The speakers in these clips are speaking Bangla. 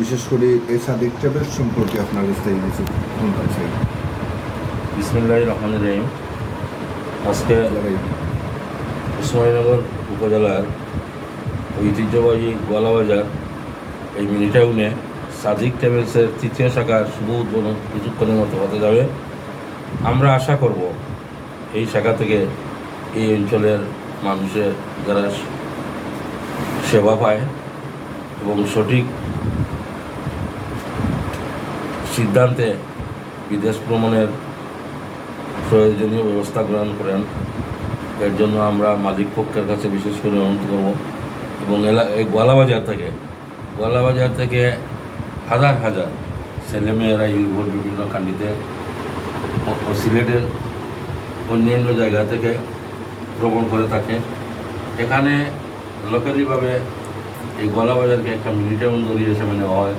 বিশেষ করে এই সাদিক ট্রাভেল সম্পর্কে আপনার স্থায়ী কিছু বলতে চাই বিসমুল্লাহ রহমান রহিম। আজকে ইসমাইলনগর উপজেলার ঐতিহ্যবাহী গোয়ালাবাজার এই মিনি টাউনে সাদিক ট্রাভেলসের তৃতীয় শাখার শুভ উদ্বোধন কিছুক্ষণের মতো হতে যাবে। আমরা আশা করব এই শাখা থেকে এই অঞ্চলের মানুষের যারা সেবা পায় এবং সঠিক সিদ্ধান্তে বিদেশ ভ্রমণের প্রয়োজনীয় ব্যবস্থা গ্রহণ করেন। এর জন্য আমরা মালিক পক্ষের কাছে বিশেষ করে অনুরোধ করব। এবং এলা এই গোয়ালাবাজার থেকে গোয়ালাবাজার থেকে হাজার হাজার ছেলেমেয়েরা ইউরোপের বিভিন্ন কান্ডিতে সিলেটের অন্যান্য জায়গা থেকে ভ্রমণ করে থাকে। এখানে লোকালিভাবে এই গলাবাজারকে একটা মিলিটাউন দড়ি হিসেবে নেওয়া হয়।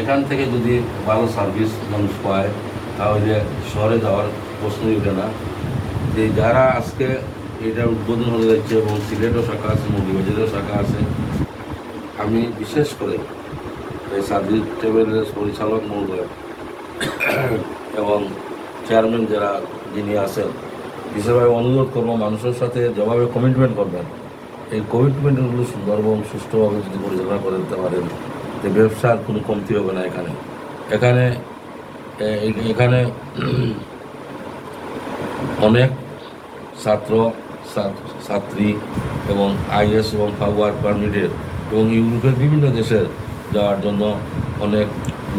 এখান থেকে যদি ভালো সার্ভিস মানুষ পায়, তাহলে শহরে যাওয়ার প্রশ্নই ওঠে না। যে যারা আজকে এটা উদ্বোধন হতে যাচ্ছে এবং সিলেটও শাখা আছে মৌলিবাজারেও শাখা আছে, আমি বিশেষ করে এই সার্ভিস ট্রাভেলের পরিচালক মহোদয় এবং চেয়ারম্যান যারা যিনি আছেন হিসেবে অনুরোধ করব মানুষের সাথে যেভাবে কমিটমেন্ট করবেন। এই কমিটমেন্টগুলো সুন্দর এবং সুষ্ঠুভাবে যদি পরিচালনা করে দিতে পারেন। যে ব্যবসার কোনো কমতি হবে না এখানে। এখানে এখানে অনেক ছাত্র, ছাত্রী এবং আইএস এবং ওয়ার্ক পারমিটের এবং ইউরোপের বিভিন্ন দেশের যাওয়ার জন্য অনেক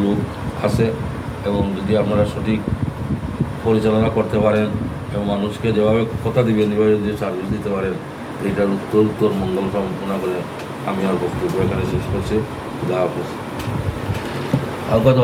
লোক আছে এবং যদি আপনারা সঠিক পরিচালনা করতে পারেন এবং মানুষকে যেভাবে কথা দিবেন এভাবে যদি সার্ভিস দিতে পারেন, এটার উত্তর উত্তর মঙ্গল কামনা করে আমি আর বক্তব্য এখানে শেষ করছি। খুদা হাফেজ। আর কথা